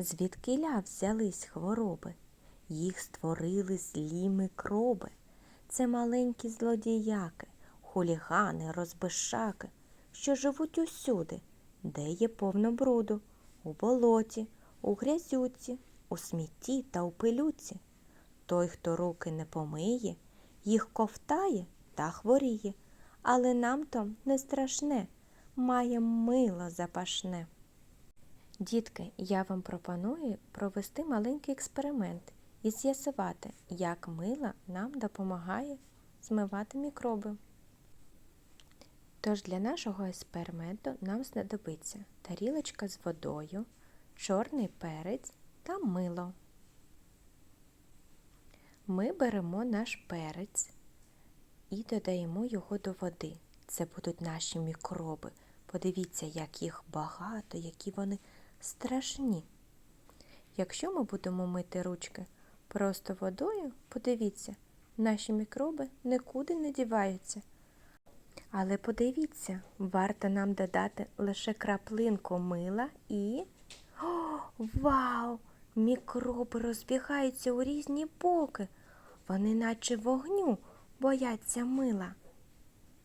Звідкиля взялись хвороби? Їх створили злі мікроби. Це маленькі злодіяки, хулігани, розбишаки, що живуть усюди, де є повно бруду, у болоті, у грязюці, у смітті та у пилюці. Той, хто руки не помиє, їх ковтає та хворіє, але нам то не страшне, має мило запашне. Дітки, я вам пропоную провести маленький експеримент і з'ясувати, як мило нам допомагає змивати мікроби. Тож для нашого експерименту нам знадобиться тарілочка з водою, чорний перець та мило. Ми беремо наш перець і додаємо його до води. Це будуть наші мікроби. Подивіться, як їх багато, які вони страшні. Якщо ми будемо мити ручки просто водою, подивіться, наші мікроби нікуди не діваються. Але подивіться, варто нам додати лише краплинку мила і. О, вау! Мікроби розбігаються у різні боки. Вони наче вогню бояться мила.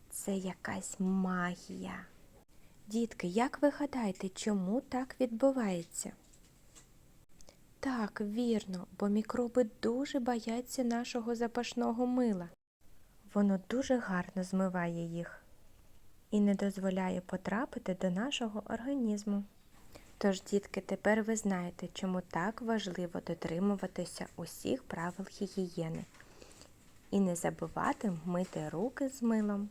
Це якась магія. Дітки, як ви гадаєте, чому так відбувається? Так, вірно, бо мікроби дуже бояться нашого запашного мила. Воно дуже гарно змиває їх і не дозволяє потрапити до нашого організму. Тож, дітки, тепер ви знаєте, чому так важливо дотримуватися усіх правил гігієни і не забувати мити руки з милом.